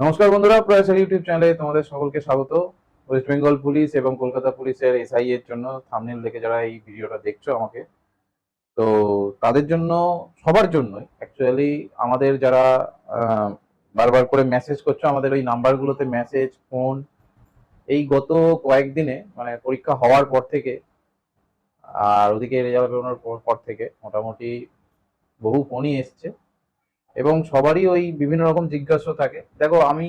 নমস্কার বন্ধুরা প্রয়াসের ইউটিউব চ্যানেলে তোমাদের সকলকে স্বাগত। ওয়েস্ট বেঙ্গল পুলিশ এবং কলকাতা পুলিশের এসআই এর জন্য থামনেল দেখে যারা এই ভিডিওটা দেখছ আমাকে, তো তাদের জন্য, সবার জন্যই অ্যাকচুয়ালি আমাদের যারা বারবার করে মেসেজ করছ, আমাদের ওই নাম্বারগুলোতে মেসেজ ফোন এই গত কয়েকদিনে মানে পরীক্ষা হওয়ার পর থেকে, আর ওদিকে রেজাল্ট বেরোনোর পর থেকে, মোটামুটি বহু ফোনই এসছে। এবং সবারই ওই বিভিন্ন রকম জিজ্ঞাসা থাকে। দেখো, আমি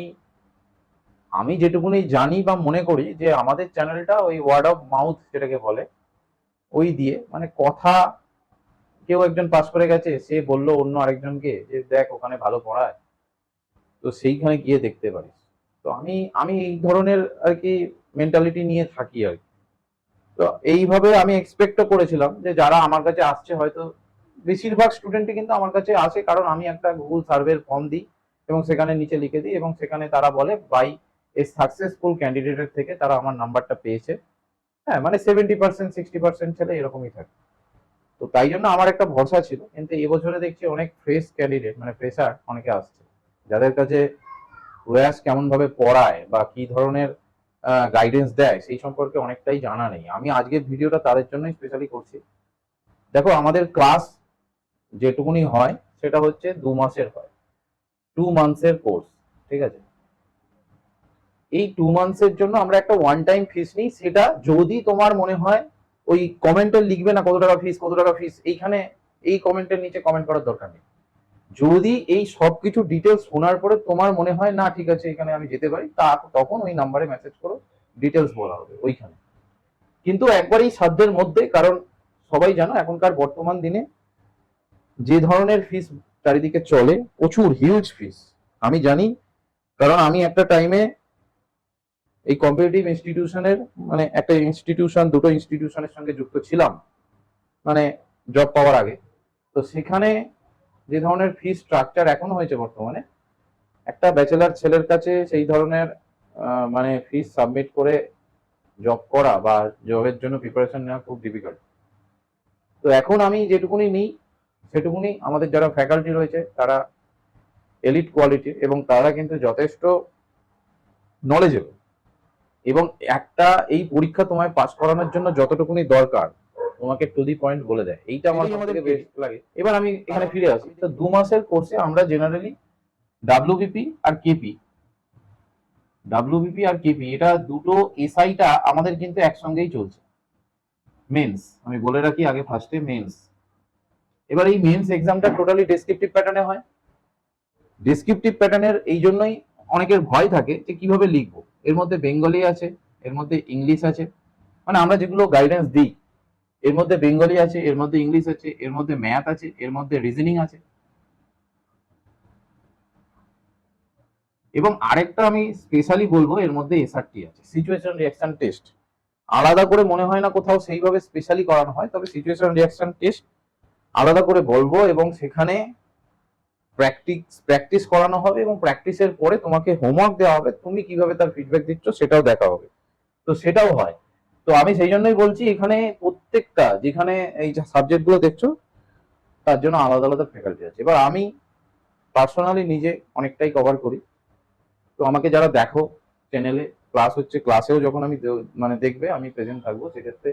আমি যেটুকুনি জানি বা মনে করি যে আমাদের চ্যানেলটা ওই ওয়ার্ড অফ মাউথ যেটাকে বলে, ওই দিয়ে মানে কথা, কেউ একজন পাস করে গেছে, সে বলল অন্য আরেকজনকে যে দেখ ওখানে ভালো পড়ায়। তো সেইখানে গিয়ে দেখতে পারিস। তো আমি আমি এই ধরনের আর কি মেন্টালিটি নিয়ে থাকি আর কি। তো এইভাবে আমি এক্সপেক্টও করেছিলাম যে যারা আমার কাছে আসছে হয়তো বেশিরভাগ স্টুডেন্টই কিন্তু আমার কাছে আসে, কারণ আমি একটা গুগল সার্ভের ফর্ম দিই এবং সেখানে নিচে লিখে দিই এবং সেখানে তারা বলে বাই এই সাকসেসফুল ক্যান্ডিডেটের থেকে তারা আমার নাম্বারটা পেয়েছে। হ্যাঁ মানে সেভেন্টি পার্সেন্ট সিক্সটি পার্সেন্ট ছেলে এরকমই থাকে। তো তাই জন্য আমার একটা ভরসা ছিল, কিন্তু এবছরে দেখছি অনেক ফ্রেশ ক্যান্ডিডেট মানে ফ্রেশার অনেকে আসছে, যাদের কাছে প্রয়াস কেমন ভাবে পড়ায় বা কি ধরনের গাইডেন্স দেয় সেই সম্পর্কে অনেকটাই জানা নেই। আমি আজকের ভিডিওটা তাদের জন্যই স্পেশালি করছি। দেখো, আমাদের ক্লাস যেটুকুনি হয়, সেটা হচ্ছে দু মাসের হয়। টু মান্থসের কোর্স ঠিক আছে? এই টু মান্থসের জন্য আমরা একটা ওয়ান টাইম ফিস নিই, সেটা যদি তোমার মনে হয় ওই কমেন্টে লিখবে না কত টাকা ফিস কত টাকা ফিস এইখানে এই কমেন্টের নিচে কমেন্ট করার দরকার নেই। যদি এই সব কিছু ডিটেলস শোনার পরে তোমার মনে হয়, না, ঠিক আছে, এখানে আমি যেতে পারি, তা তখন ওই নাম্বারে মেসেজ করো ডিটেলস বলা হবে ওইখানে। কিন্তু একবারই সাধ্যের মধ্যে, কারণ সবাই জানো, এখনকার বর্তমান দিনে যে ধরনের ফিস চারিদিকে চলে, প্রচুর হিউজ ফিস আমি জানি, কারণ আমি একটা টাইমে এই কম্পিটিটিভ ইনস্টিটিউশনের মানে একটা ইনস্টিটিউশন দুটো ইনস্টিটিউশনের সঙ্গে যুক্ত ছিলাম মানে জব পাওয়ার আগে। তো সেখানে যে ধরনের ফি স্ট্রাকচার এখন হয়েছে বর্তমানে, একটা ব্যাচেলার ছেলের কাছে সেই ধরনের মানে ফিস সাবমিট করে জব করা বা জবের জন্য প্রিপারেশন নেওয়া খুব ডিফিকাল্ট তো এখন আমি যেটুকুনি নিই সেটুকুনি আমাদের যারা ফ্যাকাল্টি রয়েছে তারা এলিট কোয়ালিটির এবং তারা কিন্তু যথেষ্ট নলেজেবল এবং একটা এই পরীক্ষা তোমায় পাস করানোর জন্য যতটুকুনি দরকার তোমাকে টু দি পয়েন্ট বলে দেয়। এইটা আমার আমাদের বেস্ট লাগে। এবার আমি এখানে ফিরে আসি। তো দু মাসের কোর্সে আমরা জেনারেলি ডাব্লিউবিপি আর কেপি ডাব্লিউবিপি আর কেপি এটা দুটো এসআইটা আমাদের কিন্তু একসঙ্গেই চলছে। মেন্স আমি বলে রাখি আগে ফার্স্টে মেন্স এবার এই মেন্স এক্সামটা টোটালি ডেসক্রিপটিভ প্যাটার্নে হয়। ডেসক্রিপটিভ প্যাটার্নের এই জন্যই অনেকের ভয় থাকে যে কীভাবে লিখব। এর মধ্যে বেঙ্গলি আছে, এর মধ্যে ইংলিশ আছে। মানে আমরা যেগুলো গাইডেন্স দিই, এর মধ্যে বেঙ্গলি আছে, এর মধ্যে ইংলিশ আছে, এর মধ্যে ম্যাথ আছে, এর মধ্যে রিজনিং আছে। এবং আরেকটা আমি স্পেশালি বলব, এর মধ্যে এসআরটি আছে। সিচুয়েশন রিঅ্যাকশন টেস্ট আলাদা করে মনে হয় না কোথাও সেইভাবে স্পেশালি করানো হয়, তবে সিচুয়েশন রিঅ্যাকশন টেস্ট আলাদা করে বলব এবং সেখানে প্র্যাকটিস প্র্যাকটিস করানো হবে এবং প্র্যাকটিসের পরে তোমাকে হোমওয়ার্ক দেওয়া হবে, তুমি কীভাবে তার ফিডব্যাক দিচ্ছ সেটাও দেখা হবে। তো সেটাও হয়। তো আমি সেই জন্যই বলছি, এখানে প্রত্যেকটা, যেখানে এই সাবজেক্টগুলো দেখছ, তার জন্য আলাদা আলাদা ফ্যাকাল্টি আছে। এবার আমি পার্সোনালি নিজে অনেকটাই কভার করি। তো আমাকে যারা দেখো চ্যানেলে ক্লাস হচ্ছে ক্লাসেও যখন আমি মানে দেখবে, আমি প্রেজেন্ট থাকব, সেক্ষেত্রে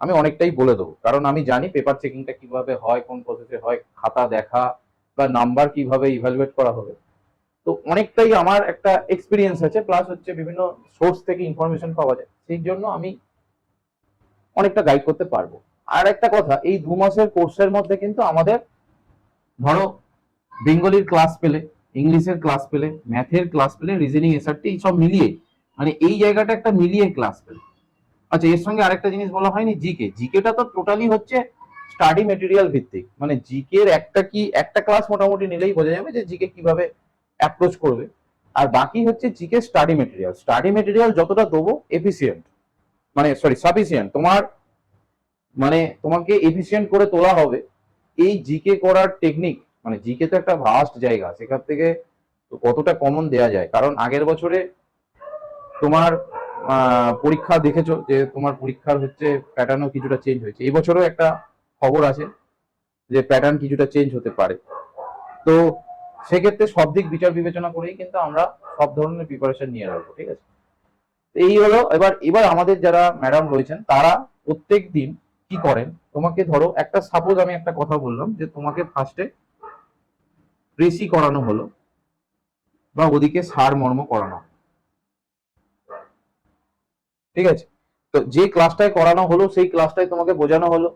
আমি অনেকটাই বলে দেবো। কারণ আমি জানি পেপার চেকিংটা কীভাবে হয়, কোন প্রসেসে হয়, খাতা দেখা বা নাম্বার কীভাবে ইভ্যালুয়েট করা হবে। তো অনেকটাই আমার একটা এক্সপিরিয়েন্স আছে প্লাস হচ্ছে বিভিন্ন সোর্স থেকে ইনফরমেশন পাওয়া যায়। সেই জন্য আমি অনেকটা গাইড করতে পারব। আর একটা কথা, এই দু মাসের কোর্সের মধ্যে কিন্তু আমাদের ধরো বেঙ্গলির ক্লাস পেলে, ইংলিশের ক্লাস পেলে ম্যাথের ক্লাস পেলে রিজনিং এসআরটি সব মিলিয়ে মানে এই জায়গাটা একটা মিলিয়ে ক্লাস পেলে। আচ্ছা এর সঙ্গে আরেকটা জিনিস বলা হয়নি জিকে জিকেটা তো টোটালি হচ্ছে স্টাডি মেটেরিয়াল ভিত্তিক। মানে জিকে এর একটা কি, একটা ক্লাস মোটামুটি নিলেই বোঝা যাবে যে জিকে কীভাবে অ্যাপ্রোচ করবে। আর বাকি হচ্ছে GK study material study material যতটা দেবো এফিসিয়েন্ট মানে সরি সাফিসিয়েন্ট তোমার মানে তোমাকে এফিসিয়েন্ট করে তোলা হবে। এই জিকে করার টেকনিক মানে জিকে তো একটা ভাস্ট জায়গা, সেখান থেকে কতটা কমন দেয়া যায়। কারণ আগের বছরে তোমার পরীক্ষা দেখেছ যে তোমার পরীক্ষার হচ্ছে প্যাটার্নও কিছুটা চেঞ্জ হয়েছে। এই বছরও একটা খবর আছে যে প্যাটার্ন কিছুটা চেঞ্জ হতে পারে। তো সেক্ষেত্রে সব দিক বিচার বিবেচনা করেই কিন্তু আমরা সব ধরনের প্রিপারেশন নিয়ে রাখব ঠিক আছে? এই হলো, এবার এবার আমাদের যারা ম্যাডাম রয়েছেন, তারা প্রত্যেক দিন কি করেন? তোমাকে ধরো, একটা সাপোজ আমি একটা কথা বললাম যে তোমাকে ফার্স্টে প্রেসি করানো হলো বা ওদিকে সার মর্ম করানো হলো। ঠিক আছে? তো যে ক্লাসটায় করানো হলো, সেই ক্লাসটায় তোমাকে বোঝানো হলো।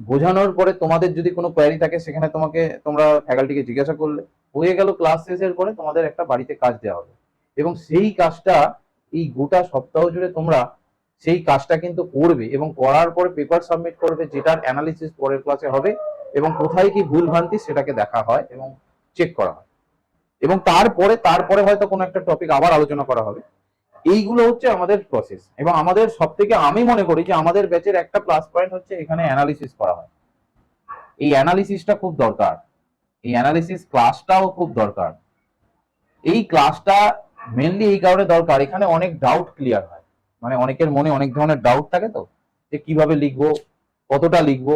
বোঝানোর পরে তোমাদের যদি কোনো কোয়ারি থাকে, সেখানে তোমাকে তোমরা ফ্যাকাল্টিকে জিজ্ঞাসা করলে। হয়ে গেল ক্লাস শেষের পরে তোমাদের একটা বাড়িতে কাজ দেওয়া হবে এবং সেই কাজটা, এই গোটা সপ্তাহ জুড়ে তোমরা সেই কাজটা কিন্তু করবে এবং করার পরে পেপার সাবমিট করবে, যেটার অ্যানালিসিস পরের ক্লাসে হবে এবং কোথায় কি ভুল ভ্রান্তি সেটাকে দেখা হয় এবং চেক করা হয়। এবং তারপরে তারপরে হয়তো কোনো একটা টপিক আবার আলোচনা করা হবে। এইগুলো হচ্ছে আমাদের প্রসেস এবং আমাদের সব থেকে আমি মনে করি যে আমাদের ব্যাচের একটা প্লাস পয়েন্ট হচ্ছে এখানে অ্যানালিসিস করা হয়। এই অ্যানালিসিসটা খুব দরকার। এই অ্যানালিসিস ক্লাসটাও খুব দরকার। এই ক্লাসটা মেনলি এই কারণে দরকার, এখানে অনেক ডাউট ক্লিয়ার হয়। মানে অনেকের মনে অনেক ধরনের ডাউট থাকে তো, যে কীভাবে লিখব, কতটা লিখব,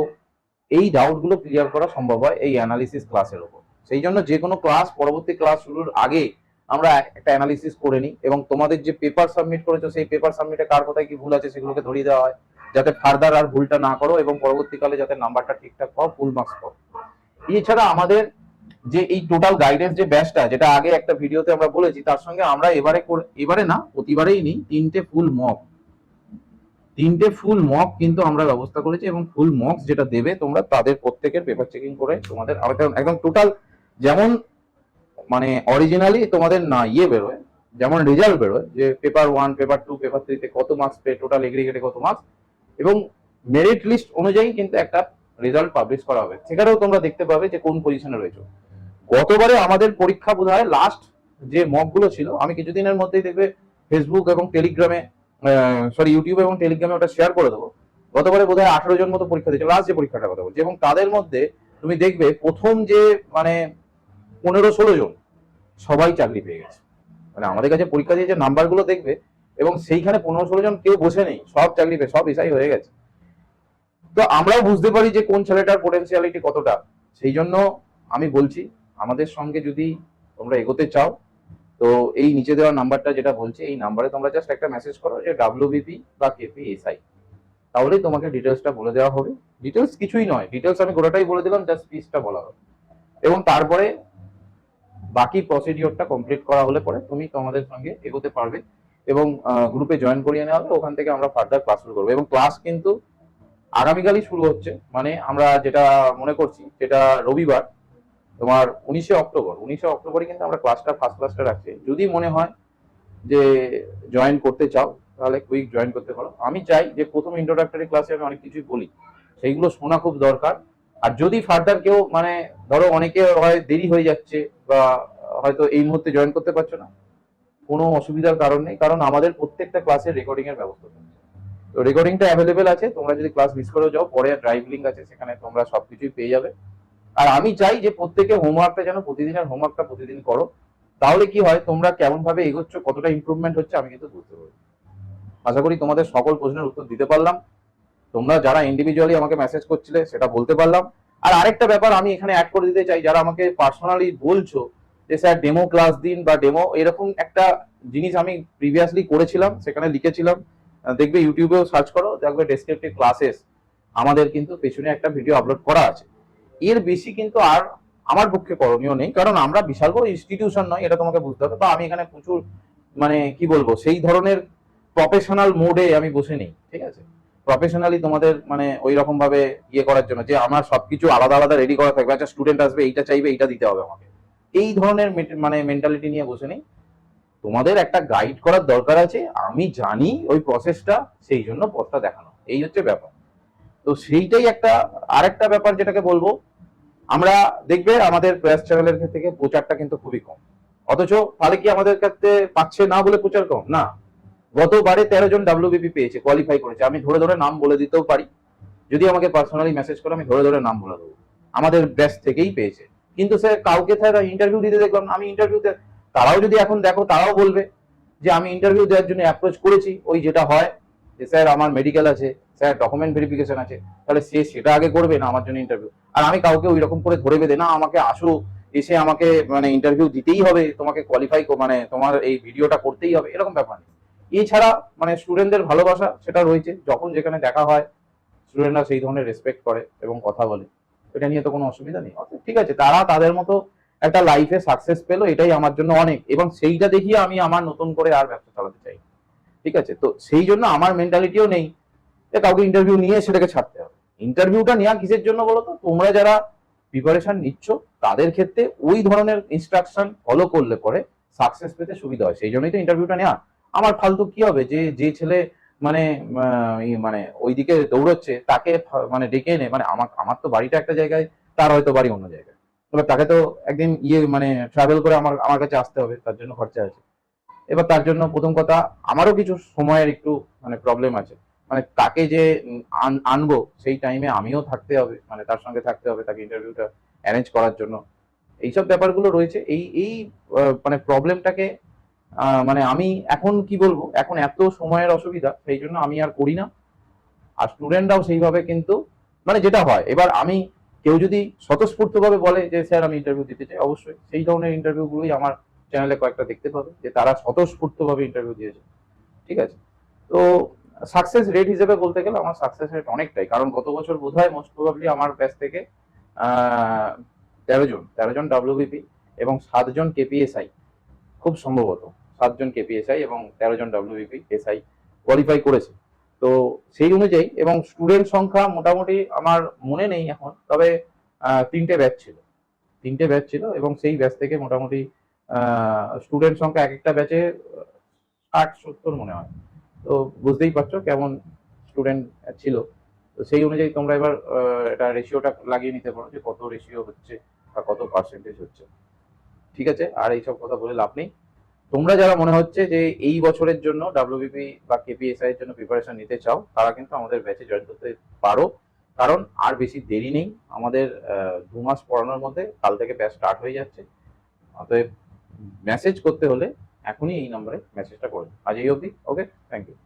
এই ডাউটগুলো ক্লিয়ার করা সম্ভব হয় এই অ্যানালিসিস ক্লাসের উপর সেই জন্য যে কোনো ক্লাস পরবর্তী ক্লাস শুরুর আগে আমরা একটা অ্যানালিসিস করে নিই এবং তোমাদের যে পেপার সাবমিট করেছ, সেই পেপার সাবমিটে কার কোথায় কি ভুল আছে সেগুলোকে ধরিয়ে দেওয়া হয়, যাতে ফার্দার আর ভুলটা না করো এবং পরবর্তীকালে যাতে নাম্বারটা ঠিকঠাক পাও ফুল মার্কস পাও। এছাড়া আমাদের যে এই টোটাল গাইডেন্স যে ব্যাচটা যেটা আগে একটা ভিডিওতে আমরা বলেছি, তার সঙ্গে আমরা এবারে এবারে না, প্রতিবারেই নিই, তিনটে ফুল মক তিনটে ফুল মক কিন্তু আমরা ব্যবস্থা করেছি এবং ফুল মক্স যেটা দেবে তোমরা তাদের প্রত্যেকের পেপার চেকিং করে তোমাদের একদম টোটাল যেমন মানে অরিজিনালি তোমাদের না ইয়ে বেরোয়, যেমন রেজাল্ট বেরোয়, যে paper one paper two paper থ্রিতে কত মার্কস পেয়ে টোটাল এগ্রিগেটে কত মার্কস এবং মেরিট লিস্ট অনুযায়ী কিন্তু একটা রেজাল্ট পাবলিশ করা হবে। সেখানেও তোমরা দেখতে পাবে যে কোন পজিশনে রয়েছে। গতবারে আমাদের পরীক্ষা বোধ হয় লাস্ট যে মকগুলো ছিল, আমি কিছুদিনের মধ্যেই দেখবে ফেসবুক এবং টেলিগ্রামে সরি ইউটিউব এবং টেলিগ্রামে ওটা শেয়ার করে দেবো। গতবারে বোধ হয় আঠারো জন মতো পরীক্ষা দিয়েছে লাস্ট যে পরীক্ষাটা কথা বলছি। এবং তাদের মধ্যে তুমি দেখবে প্রথম যে মানে পনেরো ষোলো জন সবাই চাকরি পেয়ে গেছে। মানে আমাদের কাছে পরীক্ষা দিয়ে যে নাম্বারগুলো দেখবে এবং সেইখানে পনেরো ষোলো জন কেউ বসে নেই, সব চাকরি পেয়ে, সব এসাই হয়ে গেছে। তো আমরাও বুঝতে পারি যে কোন ছেলেটার পোটেন্সিয়ালিটি কতটা। সেই জন্য আমি বলছি, আমাদের সঙ্গে যদি তোমরা এগোতে চাও, তো এই নিচে দেওয়া নাম্বারটা যেটা বলছে, এই নাম্বারে তোমরা জাস্ট একটা মেসেজ করো যে ডাব্লিউবিপি বা কেপি এসআই। তাহলেই তোমাকে ডিটেলসটা বলে দেওয়া হবে। ডিটেলস কিছুই নয় ডিটেলস আমি গোটাটাই বলে দিলাম জাস্ট ফিসটা বলা হবে। এবং তারপরে বাকি প্রসিডিওরটা কমপ্লিট করা হলে পরে তুমি তোমাদের সঙ্গে এগোতে পারবে এবং গ্রুপে জয়েন করিয়ে নেওয়া হবে ওখান থেকে আমরা ফার্দার ক্লাস শুরু করব। এবং ক্লাস কিন্তু আগামীকালই শুরু হচ্ছে মানে আমরা যেটা মনে করছি যেটা রবিবার, তোমার উনিশে অক্টোবর। উনিশে অক্টোবরে কিন্তু আমরা ক্লাসটা ফার্স্ট ক্লাসটা রাখছি। যদি মনে হয় যে জয়েন করতে চাও, তাহলে কুইক জয়েন করতে পারো। আমি চাই যে প্রথম ইন্ট্রোডাক্টরি ক্লাসে আমি অনেক কিছুই বলি। সেইগুলো শোনা খুব দরকার। আর যদি ফার্দার কেউ মানে ধরো অনেকে হয় দেরি হয়ে যাচ্ছে বা হয়তো এই মুহূর্তে জয়েন করতে পারছ না, কোনো অসুবিধার কারণ নেই, কারণ আমাদের প্রত্যেকটা ক্লাসের রেকর্ডিং এর ব্যবস্থা তো রেকর্ডিংটা অ্যাভেলেবেল আছে, তোমরা যদি ক্লাস মিস করেও যাও, পরে ড্রাইভ লিঙ্ক আছে, সেখানে তোমরা সবকিছুই পেয়ে যাবে। আর আমি চাই যে প্রত্যেকে হোমওয়ার্কটা যেন প্রতিদিনের হোমওয়ার্কটা প্রতিদিন করো, তাহলে কি হয়, তোমরা কেমন ভাবে এগোচ্ছ, কতটা ইমপ্রুভমেন্ট হচ্ছে আমি কিন্তু বুঝতে পারি আশা করি তোমাদের সকল প্রশ্নের উত্তর দিতে পারলাম। তোমরা যারা ইন্ডিভিজুয়ালি আমাকে মেসেজ করছিলে, সেটা বলতে পারলাম। আর আরেকটা ব্যাপার আমি এখানে অ্যাড করে দিতে চাই, যারা আমাকে পার্সোনালি বলছো যে, স্যার ডেমো ক্লাস দিন বা ডেমো এরকম একটা জিনিস আমি প্রিভিয়াসলি করেছিলাম, সেখানে লিখেছিলাম। দেখবে ইউটিউবেও সার্চ করো, দেখবে ডেসক্রিপটিভ ক্লাসেস আমাদের কিন্তু পেছনে একটা ভিডিও আপলোড করা আছে। এর বেশি কিন্তু আর আমার পক্ষে করণীয় নেই, কারণ আমরা বিশাল বড় ইনস্টিটিউশন নয়, এটা তোমাকে বুঝতে হবে। বা আমি এখানে প্রচুর মানে কি বলব, সেই ধরনের প্রফেশনাল মোডে আমি বসে নেই, ঠিক আছে? প্রফেশনালি তোমাদের মানে ওই রকম ভাবে ইয়ে করার জন্য, যে আমার সবকিছু আলাদা আলাদা রেডি করা থাকবে আচ্ছা স্টুডেন্ট আসবে, এইটা চাইবে, এইটা দিতে হবে আমাকে। এই ধরনের মানে মেন্টালিটি নিয়ে বসে নেই। তোমাদের একটা গাইড করার দরকার আছে, আমি জানি ওই প্রসেসটা সেই জন্য পথটা দেখানো। এই হচ্ছে ব্যাপার। তো সেইটাই একটা, আরেকটা ব্যাপার যেটাকে বলব, আমরা দেখবে আমাদের প্রেস চ্যানেলের থেকে প্রচারটা কিন্তু খুবই কম। অথচ তাহলে কি আমাদের কাছে পাচ্ছে না বলে প্রচার কম? না। গতবারে তেরো জন ডাব্লিউবিপি পেয়েছে কোয়ালিফাই করেছে। আমি ধরে ধরে নাম বলে দিতেও পারি। যদি আমাকে পার্সোনালি মেসেজ করে, আমি ধরে ধরে নাম বলে দেবো। আমাদের ব্যাচ থেকেই পেয়েছে। কিন্তু স্যার কাউকে স্যার ইন্টারভিউ দিতে দেখলাম আমি ইন্টারভিউ তারাও যদি এখন দেখো, তারাও বলবে যে আমি ইন্টারভিউ দেওয়ার জন্য অ্যাপ্রোচ করেছি। ওই যেটা হয় যে স্যার আমার মেডিকেল আছে স্যার ডকুমেন্ট ভেরিফিকেশন আছে। তাহলে সে সেটা আগে করবে না আমার জন্য ইন্টারভিউ আর আমি কাউকে ওই রকম করে ধরে বেঁধে না, আমাকে আসো, এসে আমাকে মানে ইন্টারভিউ দিতেই হবে। তোমাকে কোয়ালিফাই মানে তোমার এই ভিডিওটা করতেই হবে। এরকম ব্যাপার নেই। এছাড়া মানে স্টুডেন্টদের ভালোবাসা সেটা রয়েছে। যখন যেখানে দেখা হয় স্টুডেন্টরা সেই ধরনের রেসপেক্ট করে এবং কথা বলে। এটা নিয়ে তো কোনো অসুবিধা নেই। অতএব ঠিক আছে, তারা তাদের মতো একটা লাইফে সাকসেস পেল, এটাই আমার জন্য অনেক। এবং সেইটা দেখিয়ে আমি আমার নতুন করে আর ব্যবসা চালাতে চাই। ঠিক আছে, তো সেই জন্য আমার মেন্টালিটিও নেই যে কাউকে ইন্টারভিউ নিয়ে সেটাকে ছাড়তে হবে। ইন্টারভিউটা নেওয়া কিসের জন্য বলো তো? তোমরা যারা প্রিপারেশন নিচ্ছ, তাদের ক্ষেত্রে ওই ধরনের ইনস্ট্রাকশন ফলো করলে পরে সাকসেস পেতে সুবিধা হয়। সেই জন্যই তো ইন্টারভিউটা নেওয়া আমার ফালতু কি হবে? যে যে ছেলে মানে মানে ওইদিকে দৌড়চ্ছে, তাকে মানে ডেকে এনে মানে আমার আমার তো বাড়িটা একটা জায়গায়, তার হয়তো বাড়ি অন্য জায়গায়। এবার তাকে তো একদিন ইয়ে মানে ট্রাভেল করে আমার আমার কাছে আসতে হবে, তার জন্য খরচা আছে। এবার তার জন্য প্রথম কথা, আমারও কিছু সময়ের একটু মানে প্রবলেম আছে। মানে তাকে যে আনব, সেই টাইমে আমিও থাকতে হবে মানে তার সঙ্গে থাকতে হবে, তাকে ইন্টারভিউটা অ্যারেঞ্জ করার জন্য। এইসব ব্যাপারগুলো রয়েছে, এই এই মানে প্রবলেমটাকে মানে আমি এখন কি বলব? এখন এত সময়ের অসুবিধা, সেই জন্য আমি আর করি না। আর স্টুডেন্টরাও সেইভাবে কিন্তু মানে যেটা হয়, এবার আমি কেউ যদি স্বতঃস্ফূর্তভাবে বলে যে, স্যার, আমি ইন্টারভিউ দিতে চাই, অবশ্যই সেই ধরনের ইন্টারভিউগুলোই আমার চ্যানেলে কয়েকটা দেখতে পাবে, যে তারা স্বতঃস্ফূর্তভাবে ইন্টারভিউ দিয়েছে। ঠিক আছে? তো সাকসেস রেট হিসেবে বলতে গেলে আমার সাকসেস রেট অনেকটাই, কারণ গত বছর বোধ হয় মোস্ট প্রবাবলি আমার ব্যাচ থেকে তেরো জন তেরো জন ডাব্লিউবিপি এবং সাতজন কেপিএসআই খুব সম্ভবত। সাতজন কেপিএসআই এবং তেরো জন ডাব্লিউবিপি এসআই কোয়ালিফাই করেছে। তো সেই অনুযায়ী এবং স্টুডেন্ট সংখ্যা মোটামুটি আমার মনে নেই এখন, তবে তিনটে ব্যাচ ছিল। তিনটে ব্যাচ ছিল এবং সেই ব্যাচ থেকে মোটামুটি স্টুডেন্ট সংখ্যা এক একটা ব্যাচে ষাট, সত্তর মনে হয়। তো বুঝতেই পারছ কেমন স্টুডেন্ট ছিল। তো সেই অনুযায়ী তোমরা এবার এটা রেশিওটা লাগিয়ে নিতে পারো যে কত রেশিও হচ্ছে বা কত পার্সেন্টেজ হচ্ছে। ঠিক আছে? আর এইসব কথা বলে লাভ নেই। তোমরা যারা মনে হচ্ছে যে এই বছরের জন্য ডাব্লিউবিপি বা কেপিএসআই এর জন্য প্রিপারেশন নিতে চাও, তারা কিন্তু আমাদের ব্যাচে জয়েন করতে পারো। কারণ আর বেশি দেরি নেই। আমাদের দু মাস পড়ানোর মধ্যে কাল থেকে ব্যাচ স্টার্ট হয়ে যাচ্ছে। অতএব মেসেজ করতে হলে এখনই এই নম্বরে মেসেজটা করুন আজ এই অবধি ওকে থ্যাংক ইউ